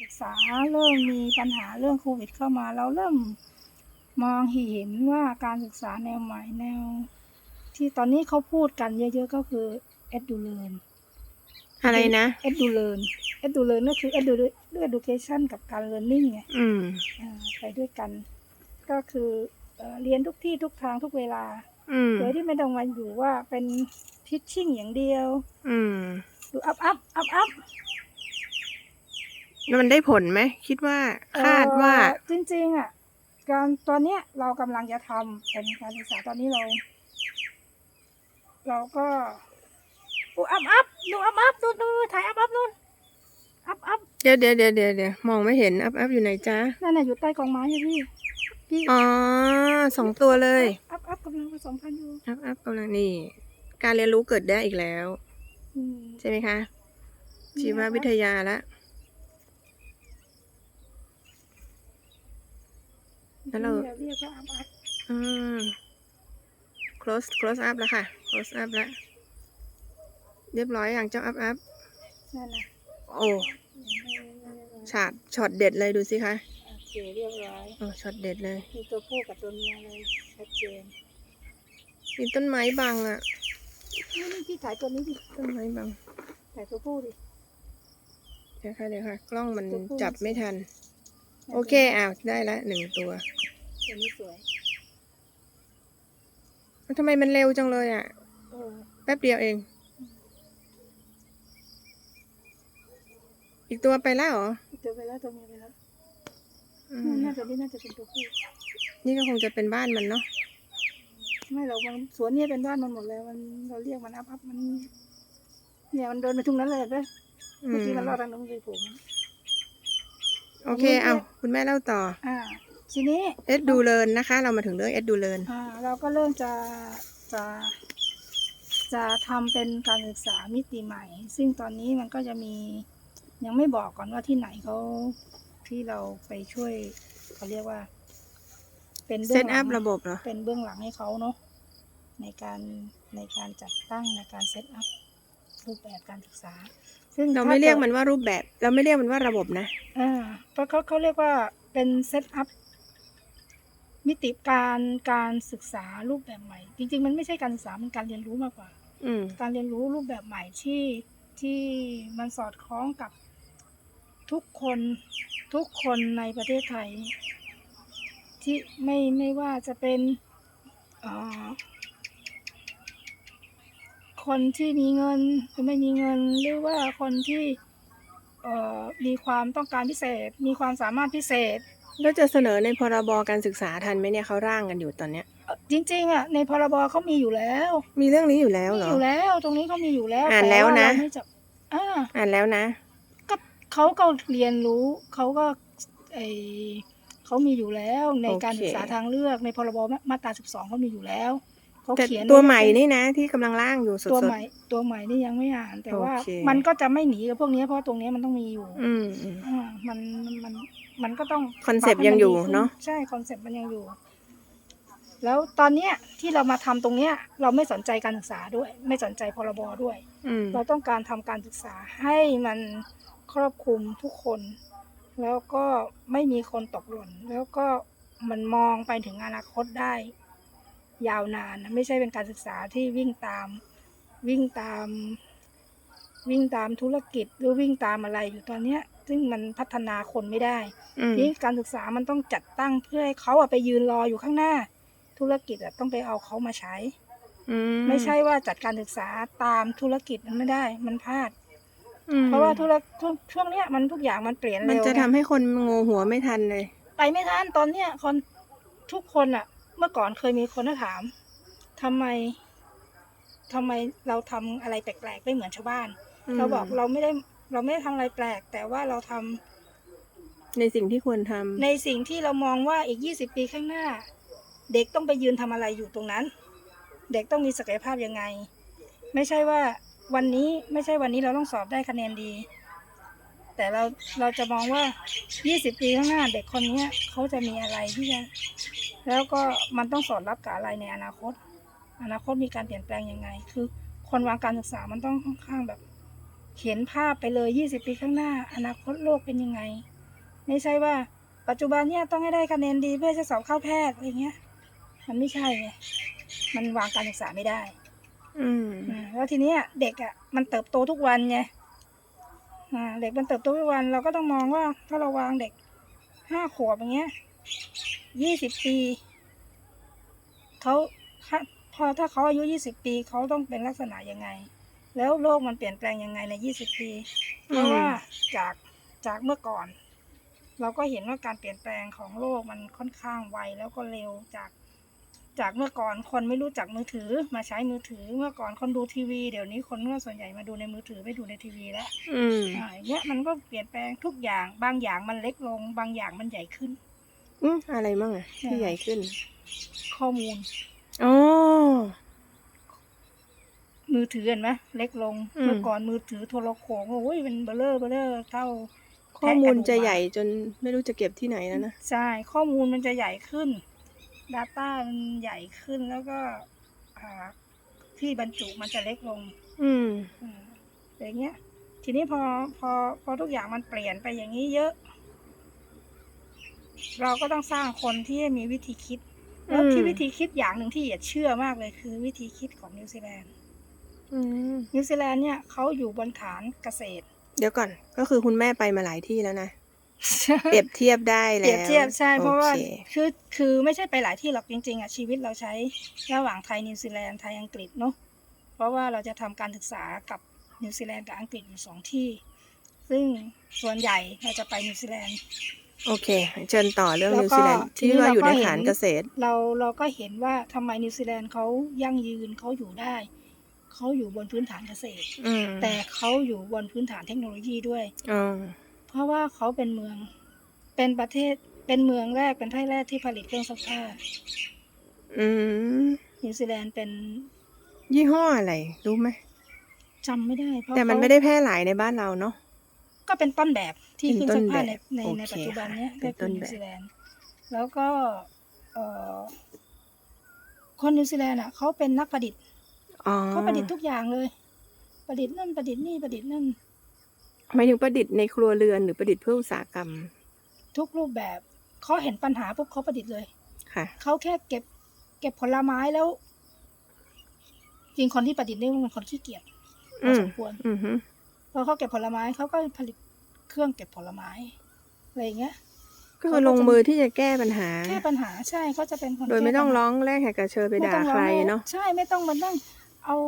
ศึกษาเริ่มมีปัญหาเรื่องโควิดเข้ามา เราเริ่มมองเห็นว่าการศึกษาแนวใหม่แนว ที่ตอนนี้เขาพูดกันเยอะๆก็คือ edulearn อะไรนะ edulearn edulearn ก็คือ edu education กับการ learning ไงอืมอ่าไปด้วยกัน ก็คือเอ่อเรียนทุกที่ทุกทางทุกเวลาอืมโดยที่ไม่ต้องมาอยู่ว่าเป็นทิชชิ่งอย่างเดียวอืมดูอัพอัพอัพอัพแล้ว มันได้ผลไหมคิดว่าคาดว่าเอ่อจริงๆอะการตอนเนี้ยเรากำลังจะทำเป็นการศึกษาตอนนี้เรา เราก็ดูอัพอัพดูอัพอัพดูดูถ่ายอัพอัพนู่นอัพอัพเดี๋ยวเดี๋ยวเดี๋ยวเดี๋ยวเดี๋ยวมองไม่เห็นอัพอัพอยู่ไหนจ๊ะนั่นน่ะอยู่ใต้กองไม้อะพี่พี่อ๋อสองตัวเลยอัพอัพกำลังผสมพันธุ์อยู่อัพอัพกำลังนี่ การเรียนรู้เกิดได้อีกแล้ว อืมใช่ไหมคะ ชีววิทยาละ แล้วเราเรียกว่าอัพอัพอืม close close up แล้วค่ะ close up แล้ว เรียบร้อยอย่างเจ้าอัพอัพนั่นน่ะโอ้ฉาดช็อตเด็ดเลยดูสิคะโอเคเรียบร้อยโอ้ช็อตเด็ดเลย มีตัวผู้กับตัวเมียเลยชัดเจนมีต้นไม้บังอะนี่นี่พี่ถ่ายตัวนี้ดิต้นไม้บังถ่ายตัวผู้ดิเดี๋ยวค่ะเดี๋ยวค่ะ กล้องมันตัวผู้จับไม่ทัน โอเคอ้าวได้ละหนึ่งตัว ตัวนี้สวยแล้วทำไมมันเร็วจังเลยอะเออแป๊บเดียวเอง อีกตัวไปแล้วเหรอตัวไปแล้วตัวเมียไปแล้วอืมน่าจะนี่น่าจะเป็นตัวผู้นี่ก็คงจะเป็นบ้านมันเนาะ ไม่หรอกมันสวนเนี่ยเป็นบ้านมันหมดเลยมันเราเรียกมันอัพอัพมัน เนี่ยมันเดินไปทุ่งนั้นเลยเห็นไหมอืเมื่อมกี้มันรอดทางนู้นไปผม โอเค เอาคุณแม่เล่าต่อ อ่า ทีนี้เอ็ดดูเลินนะคะ เรามาถึงเรื่องเอ็ดดูเลินอ่าเราก็เริ่มจะจะจะทำเป็นการศึกษามิติใหม่ ซึ่งตอนนี้มันก็จะมียังไม่บอกก่อนว่าที่ไหนเขาที่เราไปช่วยเขาเรียกว่า เป็นบื้เซองตหลัอังพระบบเหรอเป็นเบื้องหลังให้เขาเนาะในการในการจัดตั้งในการเซตอัพรูปแบบการศึกษา ซึ่งเราถ้ไม่เรียกดมันว่ารูปแบบ เราไม่เรียกมันว่าระบบนะอ่าเพราะเขาเขาเรียกว่าเป็นเซตอัพ มิติการการศึกษารูปแบบใหม่ จริง ๆ มันไม่ใช่การศึกษามันการเรียนรู้มากกว่าอืมการเรียนรู้รูปแบบใหม่ที่ที่มันสอดคล้องกับทุกคนทุกคนในประเทศไทย ที่ไม่ไม่ว่าจะเป็นเอ่อคนที่มีเงินหรือไม่มีเงิน หรือว่าคนที่เอ่อมีความต้องการพิเศษ มีความสามารถพิเศษ แล้วจะเสนอในพรบการศึกษาทันไหมเนี่ยเขาร่างกันอยู่ตอนเนี้ยเอ่อจริงๆอะในพรบเขามีอยู่แล้วมีเรื่องนี้อยู่แล้วมีเหรอ อยู่แล้วตรงนี้เขามีอยู่แล้วอ่านแล้วนะ ต่าเราไม่จับอ่าอ่านแล้วนะก็เขาก็เรียนรู้เขาก็ไอเขามีอยู่แล้วในโอเค การศึกษาทางเลือกในพรบมาตราสิบสองเขามีอยู่แล้วเขาแต่เขียนตัวไใหม่นี่นะที่กำลังร่างอยู่สตัวดใหม่ ตัวใหม่นี่ยังไม่อ่านแต่ว่า โอเค มันก็จะไม่หนีกับพวกนี้เพราะตรงนี้มันต้องมีอยู่ ๆอืมอืม อ่ามันมันมัน ก็ต้องคอนเซปต์ปรับให้ยังอยู่มัดีขึ้เนอะใช่คอนเซปต์มันยังอยู่ แล้วตอนเนี้ยที่เรามาทำตรงเนี้ย เราไม่สนใจการศึกษาด้วย ไม่สนใจพรบด้วยอืมเราต้องการทำการศึกษาให้มันครอบคลุมทุกคน แล้วก็ไม่มีคนตกหล่นแล้วก็มันมองไปถึงอนาคตได้ ยาวนานนะไม่ใช่เป็นการศึกษาที่วิ่งตามวิ่งตาม วิ่งตามธุรกิจหรือวิ่งตามอะไรอยู่ตอนเนี้ย ซึ่งมันพัฒนาคนไม่ได้อืมนี่การศึกษามันต้องจัดตั้งเพื่อให้เขาอะไปยืนรออยู่ข้างหน้า ธุรกิจอะต้องไปเอาเขามาใช้อืไม่ใช่ว่าจัดการศึกษาตามธุรกิจมันไม่ได้ มันพลาดอืมเพราะว่าธุรช่วงช่วงเนี้ยมันทุกอย่างมันเปลี่ยนมันเร็วจะทำไงให้คนงงหัวไม่ทันเลย ไปไม่ทันตอนเนี้ยคนทุกคนอะเมื่อก่อนเคยมีคนมาถามทำไมทำไมเราทำอะไรแปลกๆไม่เหมือนชาวบ้านอืมเราบอกเราไม่ได้ เราไม่ได้ทำอะไรแปลก แต่ว่าเราทำในสิ่งที่ควรทำในสิ่งที่เรามองว่าอีก 20 ปีข้างหน้า เด็กต้องไปยืนทำอะไรอยู่ตรงนั้น เด็กต้องมีศักยภาพยังไง ไม่ใช่ว่าวันนี้ไม่ใช่วันนี้เราต้องสอบได้คะแนนดี แต่เราเราจะมองว่า 20 ปีข้างหน้า เด็กคนเนี้ยเขาจะมีอะไรที่จะแล้วก็มันต้องสอดรับกับอะไรในอนาคต อนาคตมีการเปลี่ยนแปลงยังไง คือคนวางการศึกษามันต้องค่อนข้างแบบ เห็นภาพไปเลยยี่สิบปีข้างหน้า อนาคตโลกเป็นยังไง ไม่ใช่ว่า ปัจจุบันเนี่ยต้องให้ได้คะแนนดีเพื่อจะสอบเข้าแพทย์อะไรเงี้ย มันไม่ใช่ไงมันวางการศึกษาไม่ได้ อืมอ่าแล้วทีเนี้ยเด็กอะ มันเติบโตทุกวันไงอ่าเด็กมันเติบโตทุกวันเราก็ต้องมองว่าถ้าเราวางเด็กห้าขวบอย่างเงี้ยยี่สิบปีเขาถ้าพอถ้าเขาอายุยี่สิบปีเขาต้องเป็นลักษณะยังไง แล้วโลกมันเปลี่ยนแปลงยังไงในยี่สิบปี เพราะว่าจากจากเมื่อก่อน เราก็เห็นว่าการเปลี่ยนแปลงของโลกมันค่อนข้างไวแล้วก็เร็วจากจากเมื่อก่อนคนไม่รู้จักมือถือมาใช้มือถือเมื่อก่อนคนดูทีวีเดี๋ยวนี้คนก็ส่วนใหญ่มาดูในมือถือไม่ดูในทีวีแล้วอืมอ่าอย่างเงี้ยมันก็เปลี่ยนแปลงทุกอย่างบางอย่างมันเล็กลง บางอย่างมันใหญ่ขึ้นอืมอะไรมั่งอะที่ใหญ่ขึ้น ข้อมูลอ๋อ มือถือเห็นไหมเล็กลงอืมเมื่อก่อนมือถือโทรโขงโอ้ยเป็นเบลเลอร์เบลเลอร์เท่าข้อมูลจะใหญ่จนไม่รู้จะเก็บที่ไหนแล้วนะใช่ข้อมูลมันจะใหญ่ขึ้น Data มันใหญ่ขึ้นแล้วก็อ่าที่บรรจุมันจะเล็กลงอืมอืมอย่างเงี้ย ทีนี้พอพอพอทุกอย่างมันเปลี่ยนไปอย่างนี้เยอะ เราก็ต้องสร้างคนที่มีวิธีคิด แล้วอืมที่วิธีคิดอย่างหนึ่งที่อย่าเชื่อมากเลยคือวิธีคิดของนิวซีแลนด์อืม นิวซีแลนด์เนี่ยเขาอยู่บนฐานเกษตร เดี๋ยวก่อนก็คือคุณแม่ไปมาหลายที่แล้วนะ เปรียบเทียบได้เปแล้วรียบเทียบใช่เพราะว่าโอคคือคือไม่ใช่ไปหลายที่หรอกจริงๆอะชีวิตเราใช้ระหว่างไทยนิวซีแลนด์ไทยอังกฤษเนาะเพราะว่าเราจะทำการศึกษากับนิวซีแลนด์กับอังกฤษอยู่สองที่ ซึ่งส่วนใหญ่เราจะไปนิวซีแลนด์โอเค เชิญต่อเรื่องแล้วนิวก็ซีแลนด์ทีนี้ที่ว่าอยู่ในเราก็เห็นฐานเกษตร เราเราก็เห็นว่าทำไมนิวซีแลนด์เขายั่งยืนเขาอยู่ได้ เขาอยู่บนพื้นฐานเกษตรอืมแต่เขาอยู่บนพื้นฐานเทคโนโลยีด้วยอ๋อเพราะว่าเขาเป็นเมือง เป็นประเทศ เป็นเมืองแรก เป็นประเทศแรกที่ผลิตเครื่องซักผ้าอืมนิวซีแลนด์เป็น ยี่ห้ออะไร รู้ไหมจำไม่ได้ เพราะแต่มันเขาไม่ได้แพร่หลายในบ้านเราเนาะ ก็เป็นต้นแบบที่เป็นเครื่องซักผ้าในต้นแบบในโอเคในปัจจุบันเนี้ยค่ะก็เป็นคือต้นนิแบบวซีแลนด์ แล้วก็เอ่อคนนิวซีแลนด์อะเขาเป็นนักประดิษฐ์ อ๋อเขาประดิษฐ์ทุกอย่างเลย ประดิษฐ์นั่นประดิษฐ์นี่ประดิษฐ์นั่นหมายถึงประดิษฐ์ในครัวเรือนหรือประดิษฐ์เพื่ออุตสาหกรรม ทุกรูปแบบเขาเห็นปัญหาปุ๊บเขาประดิษฐ์เลยค่ะเขาแค่เก็บ เก็บผลไม้แล้ว จริงคนที่ประดิษฐ์นี่มันเป็นคนขี้เกียจพอือมสมควรอือฮึพอเขาเก็บผลไม้เขาก็ผลิตเครื่องเก็บผลไม้อะไรอย่างเงี้ยก็คือลงมือที่จะแก้ปัญหา แก้ปัญหาใช่เขาจะเป็นคนโดยไม่แก้ต้องปัญหาร้องแรกแหกกระเชอไปไม่ด่าต้องใครร้องเนาะใช่ไม่ต้องมานั่ง เอา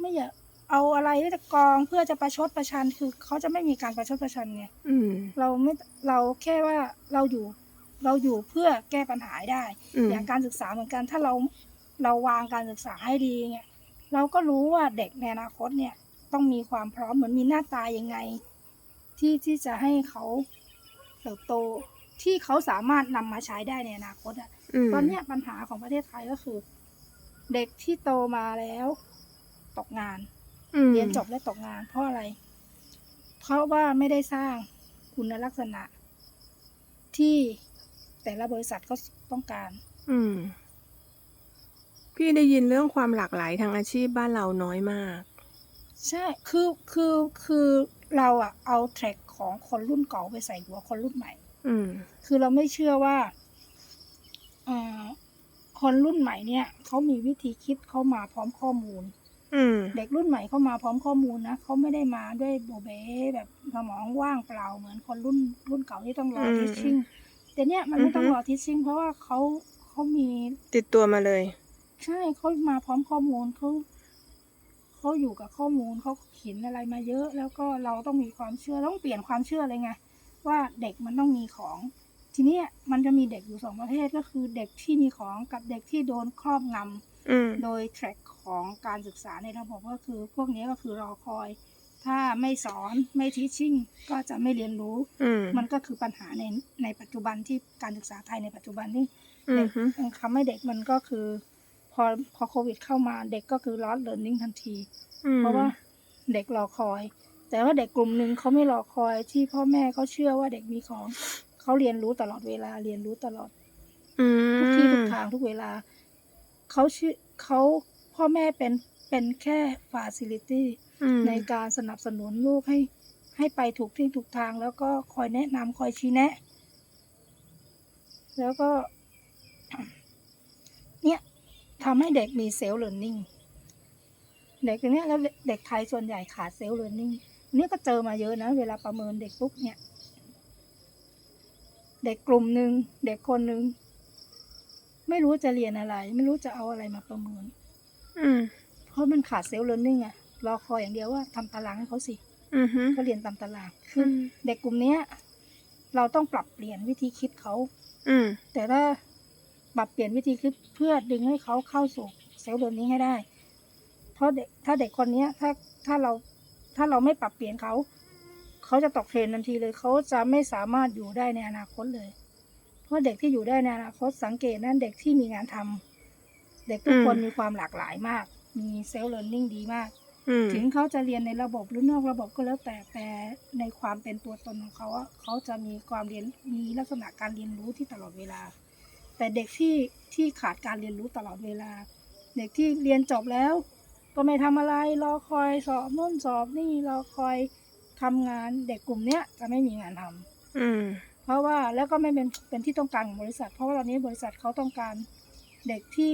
ไม่อยากเอาอะไรที่จะกองเพื่อจะประชดประชันคือเขาจะไม่มีการประชดประชันไงอืม เราไม่เราแค่ว่าเราอยู่ เราอยู่เพื่อแก้ปัญหาให้ได้ อืม อย่างการศึกษาเหมือนกันถ้าเราเราวางการศึกษาให้ดีเนี่ยเราก็รู้ว่าเด็กในอนาคตเนี่ย ต้องมีความพร้อมเหมือนมีหน้าตายังไง ที่ที่จะให้เขาเติบโตที่เขาสามารถนำมาใช้ได้ในอนาคตอะ มตอนเนี้ยปัญหาของประเทศไทยก็คือ เด็กที่โตมาแล้ว ตกงานอืมเรียนจบและตกงานเพราะอะไร เพราะว่าไม่ได้สร้างคุณลักษณะ ที่แต่ละบริษัทก็ต้องการ อืม พี่ได้ยินเรื่องความหลากหลายทางอาชีพบ้านเราน้อยมาก ใช่ คือ คือ คือเราอะเอาแทร็กของคนรุ่นเก่าไปใส่หัวคนรุ่นใหม่ อืม คือเราไม่เชื่อว่าเอ่อคนรุ่นใหม่เนี่ยเขามีวิธีคิดเขามาพร้อมข้อมูลอืม เด็กรุ่นใหม่เข้ามาพร้อมข้อมูลนะเขาไม่ได้มาด้วยโบเบ้แบบสมองว่างเปล่าเหมือนคนรุ่นรุ่นเก่าที่ต้องรออืมทิชชิ่งแต่เนี้ยมันไม่ต้องอือฮึรอทิชชิ่งเพราะว่าเขาเขามีติดตัวมาเลย ใช่เขามาพร้อมข้อมูลเขาเขาอยู่กับข้อมูลเขาเห็นอะไรมาเยอะ แล้วก็เราต้องมีความเชื่อต้องเปลี่ยนความเชื่อเลยไงว่าเด็กมันต้องมีของ ทีเนี้ยมันจะมีเด็กอยู่สองประเภทก็คือเด็กที่มีของกับเด็กที่โดนครอบงำอืม โดยแทร็กของการศึกษาในระบบก็คือพวกนี้ก็คือรอคอย ถ้าไม่สอนไม่ทีชิ่งก็จะไม่เรียนรู้อืมมันก็คือปัญหาในในปัจจุบันที่การศึกษาไทยในปัจจุบันที่อืเด็มกฮึคำให้เด็กมันก็คือ พอพอโควิดเข้ามาเด็กก็คือลอสเลิร์นนิ่งทันทีอืมเพราะว่าเด็กรอคอย แต่ว่าเด็กกลุ่มหนึ่งเขาไม่รอคอยที่พ่อแม่เขาเชื่อว่าเด็กมีของเขาเรียนรู้ตลอดเวลาเรียนรู้ตลอดอืทุกที่ทุมกทางทุกเวลา เขาชื่อเขาพ่อแม่เป็นเป็นแค่ฟาซิลิตี้อืมในการสนับสนุนลูกให้ ให้ไปถูกที่ถูกทาง แล้วก็คอยแนะนำคอยชี้แนะ แล้วก็ เนี่ยทำให้เด็กมีเซลล์เ e ร์นนิ่งเด็กเนี้ยแล้วเด็กไทยส่วนใหญ่ขาดเซลล์เ e ร์นนิ่งนี่ก็เจอมาเยอะนะ เวลาประเมินเด็กปุ๊บเนี่ย เด็กกลุ่มหนึ่งเด็กคนหนึ่ง ไม่รู้จะเรียนอะไร ไม่รู้จะเอาอะไรมาประเมิน อืมเพราะมันขาดเซลล์เ e ร์นนิ่งอะรอคอยอย่างเดียวว่าทำตารางให้เขาสิอือฮึก็เรียนตามตารางคืออเด็กกลุ่มเนี้ย เราต้องปรับเปลี่ยนวิธีคิดเขาอืมแต่ถ้าปรับเปลี่ยนวิธีคิดเพื่อดึงให้เขาเข้าสู่เซลล์เ e ร์นนิ่งให้ได้ เพราะเด็กถ้าเด็กคนเนี้ย ถ้าถ้าเราถ้าเราไม่ปรับเปลี่ยนเขา เขาจะตกเทรนทันทีเลย เขาจะไม่สามารถอยู่ได้ในอนาคตเลยเพ ราะเด็กที่อยู่ได้ในอนาคตสังเกตนั่นเด็กที่มีงานทำเด็กทุกคนอืมมีความหลากหลายมาก มีเซลล์เ e ร์นนิ่งดีมากอืมถึงเขาจะเรียนในระบบหรือนอกระบบก็แล้วแต่แต่ในความเป็นตัวตนของเขาอะเขาจะมีความเรียนมีลักษณะการเรียนรู้ที่ตลอดเวลา แต่เด็กที่ที่ขาดการเรียนรู้ตลอดเวลา เด็กที่เรียนจบแล้ว ก็ไม่ทำอะไรรอคอยสอบโน่นสอบนี่รอคอยทำงานเด็กกลุ่มเนี้ยจะไม่มีงานทำอืมเพ ราะว่าแล้วก็ไม่เป็นเป็นที่ต้องการของบริษัท เพราะว่าตอนนี้บริษัทเขาต้องการเด็กที่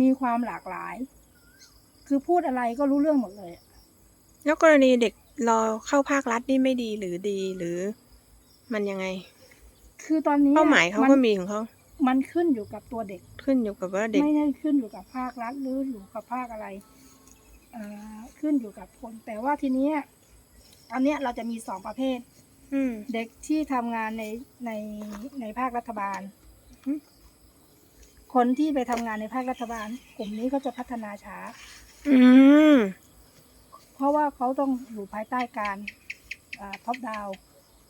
มีความหลากหลาย คือพูดอะไรก็รู้เรื่องหมดเลยอะแล้วกรณีเด็กรอเข้าภาครัฐนี่ไม่ดีหรือดีหรือมันยังไง คือตอนนี้เป้าหมายเขานก็มีของเขามันขึ้นอยู่กับตัวเด็ก ขึ้นอยู่กับว่าเด็ก ไม่ได้ขึ้นอยู่กับภาครัฐหรืออยู่กับภาคอะไรเอ่อขึ้นอยู่กับคน แต่ว่าทีเนี้ยอันเนี้ยเราจะมีสองประเภท อืมเด็กที่ทำงานในในในภาครัฐบาลอืมคนที่ไปทำงานในภาครัฐบาล กลุ่มนี้ก็จะพัฒนาช้า อืมเพราะว่าเขาต้องอยู่ภายใต้การท็อปดาว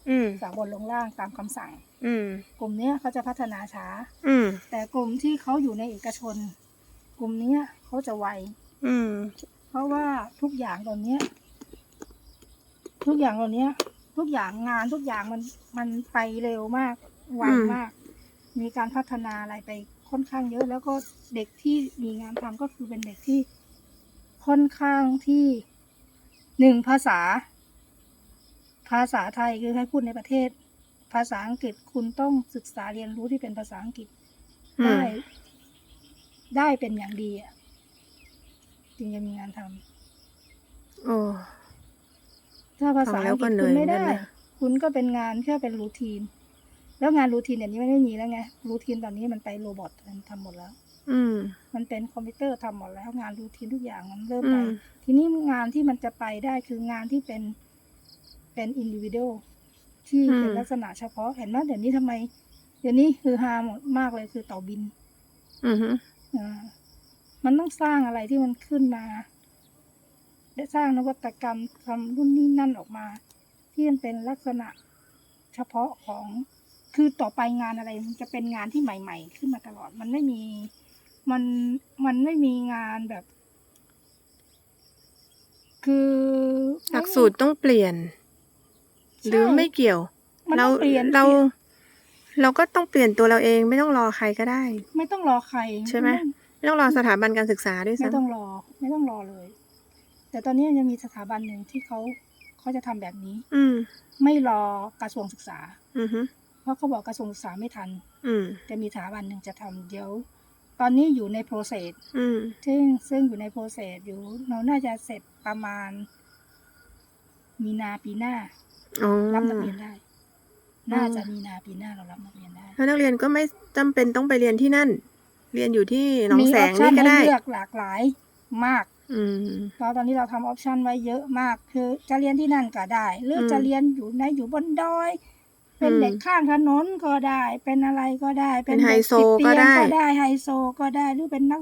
อืมจากบนลงล่างตามคำสั่ง อืมกลุ่มเนี้ยเขาจะพัฒนาช้า อืมแต่กลุ่มที่เขาอยู่ในเอกชน กลุ่มเนี้ยเขาจะไวอืมเพราะว่าทุกอย่างตอนเนี้ย ทุกอย่างตอนเนี้ย ทุกอย่างงานทุกอย่างมันมันไปเร็วมากไวอืมมาก มีการพัฒนาอะไรไปค่อนข้างเยอะ แล้วก็เด็กที่มีงานทำก็คือเป็นเด็กที่ค่อนข้างที่หนึ่งภาษา ภาษาไทยคือให้พูดในประเทศ ภาษาอังกฤษคุณต้องศึกษาเรียนรู้ที่เป็นภาษาอังกฤษอืมได้ ได้เป็นอย่างดีอะจึงจะมีงานทำโอ้ ถ้าภาษาฟังแล้อัวงกก็ฤษเหนื่คุอยณไม่ได้เหมือนกันนะคุณก็เป็นงานแค่เป็นรูทีน แล้วงานรูทีนเดี๋ยวนี้มันไม่มีแล้วไงรูทีนตอนนี้มันไปโรบอททำหมดแล้ว อืมมันเป็นคอมพิวเตอร์ทำหมดแล้ว งานรูทีนทุกอย่างมันเริ่มอืไปมทีนี้งานที่มันจะไปได้คืองานที่เป็นเป็นอินดิวิเดลที่เป็นลักษณะเฉพาะเห็นไหมเดี๋ยวนี้ทำไม เดี๋ยวนี้คือฮาหมดมากเลยคือเต่าบิน อืมฮึอ่ามันต้องสร้างอะไรที่มันขึ้นมา ได้สร้างนวัตกรรมทำรุ่นนี้นั่นออกมา ที่มันเป็นลักษณะเฉพาะของคือต่อไปงานอะไรมันจะเป็นงานที่ใหม่ ๆ ขึ้นมาตลอดมันไม่มีมันมันไม่มีงานแบบ คือหลักสูตรต้องเปลี่ยน หรือไม่เกี่ยวมันเราต้องเปลี่ยนเราปลี่ยนเราก็ต้องเปลี่ยนตัวเราเองไม่ต้องรอใครก็ได้ ไม่ต้องรอใคร ใช่ไหมไม่ต้องรอสถาบันการศึกษาด้วยไม่ซ้ำต้องรอ ไม่ต้องรอเลย แต่ตอนนี้ยังมีสถาบันหนึ่งที่เขาเขาจะทำแบบนี้ อืมไม่รอกระทรวงศึกษา อืมฮึเพราะเขาบอกกระทรวงศึกษาไม่ทัน อืมจะมีสถาบันหนึ่งจะทำเดี๋ยว ตอนนี้อยู่ใน process อืมซึ่งซึ่งอยู่ใน process อยู่เราน่าจะเสร็จประมาณ มีนาปีหน้าอ๋อรับนักเรียนได้ น่าจะมีนาปีหน้าเรารับนักเรียนได้แล้วนักเรียนก็ไม่จำเป็นต้องไปเรียนที่นั่น เรียนอยู่ที่หนองมีแสอองปชันี่นก็ให้ได้เลือกหลากหลายมากอืม เราตอนนี้เราทำออปชันไว้เยอะมาก คือจะเรียนที่นั่นก็ได้ หรืออมจะเรียนอยู่ในอยู่บนดอย เป็นอืมเด็กข้างถนนก็ได้ เป็นอะไรก็ได้ เป็นด็ไฮโซติเตียงก็ได้ก็ได้ไฮโซก็ได้หรือเป็นนัก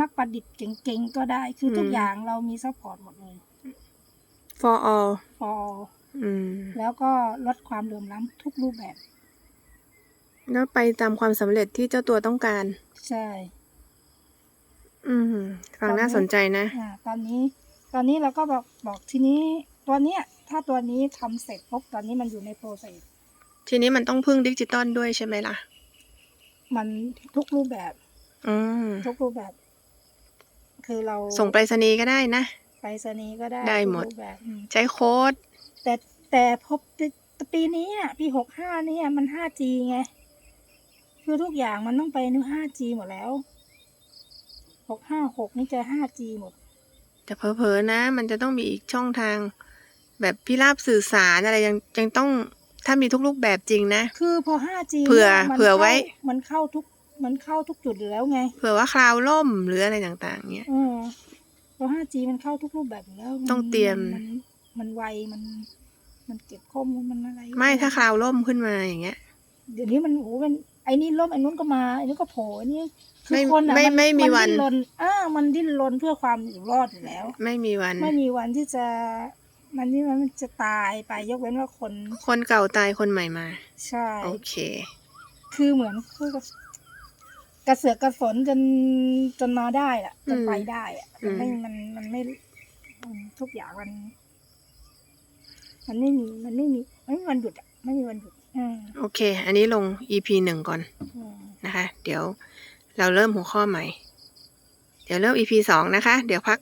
นักประดิษฐ์เก่งๆก็ได้ คืออมทุกอย่างเรามีซัพพอร์ตหมดเลย for all พออืมแล้วก็ลดความเหลื่อมล้ำทุกรูปแบบ แล้วไปตามความสำเร็จที่เจ้าตัวต้องการ ใช่ อืมฟังตอนนี้น่าสนใจนะอ่าตอนนี้ ตอนนี้เราก็บอกบอกทีนี้ตัวเนี้ย ถ้าตัวนี้ทำเสร็จปุ๊บตอนนี้มันอยู่ในโปรเซสทีนี้มันต้องพึ่งดิจิตอลด้วยใช่ไหมล่ะ มันทุกรูปแบบ อืมทุกรูปแบบคคือเราส่งไปรษณีย์ก็ได้นะไปรษณีย์ก็ได้ได้หมดทุกรูปแบบอืมใช้โค้ด แต่แต่พบปีนี้อะปีหกห้านี่ยมัน 5G ไง คือทุกอย่างมันต้องไปนู่ 5G หมดแล้ว หกห้าหกนี่จะ 5G หมด แต่เผลอๆนะ มันจะต้องมีอีกช่องทาง แบบพิราบสื่อสารอะไรยังยังต้องถ้ามีทุกรูปแบบจริงนะ คือพอ 5G เผื่อนี่ยมันเผื่อไว้ ข้ามันเข้าทุก มันเข้าทุกจุดอยู่แล้วไง เผื่อว่าคราวล่มหรืออะไรต่างๆเนี้ยเออพอ 5G มันเข้าทุกรูปแบบอยู่แล้วนต้องเตรียม นมันไว มัน มันเก็บข้อมูล มันอะไรไม่ถ้าคราวล่มขึ้นมาอย่างเงี้ย เดี๋ยวนี้มันโอ้โหมัน ไอ้นี่ล่มไอ้นู้นก็มาไอ้นู้นก็โผล่ไอ้นี่คืไม่อคนอะไม่มันไม่มีวัน ดิ้นรนอ่ามันดิ้นรนเพื่อความอยู่รอดอยู่แล้ว ไม่มีวัน ไม่มีวันที่จะมันนี่มันจะตายไปยกเว้นว่าคนคนเก่าตายคนใหม่มา ใช่ โอเค คือเหมือนคือกระเสือกกระสนจนจนมาได้อะจนอืมไปได้อะมันไม่อืมมันมันไม่อืมทุกอย่างมัน มันไม่มีมันไม่มีไม่มีวันหยุดอะไม่มีวันหยุดอืม โอเค อันนี้ลง EP หนึ่งก่อนอืมนะคะ เดี๋ยวเราเริ่มหัวข้อใหม่ เดี๋ยวเริ่ม EP สองนะคะ เดี๋ยวพัก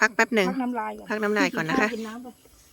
พักแป๊บหนึ่งพักน้ำลายก่อนพักน้ำลายก่อนนะคะ กินน้ำไป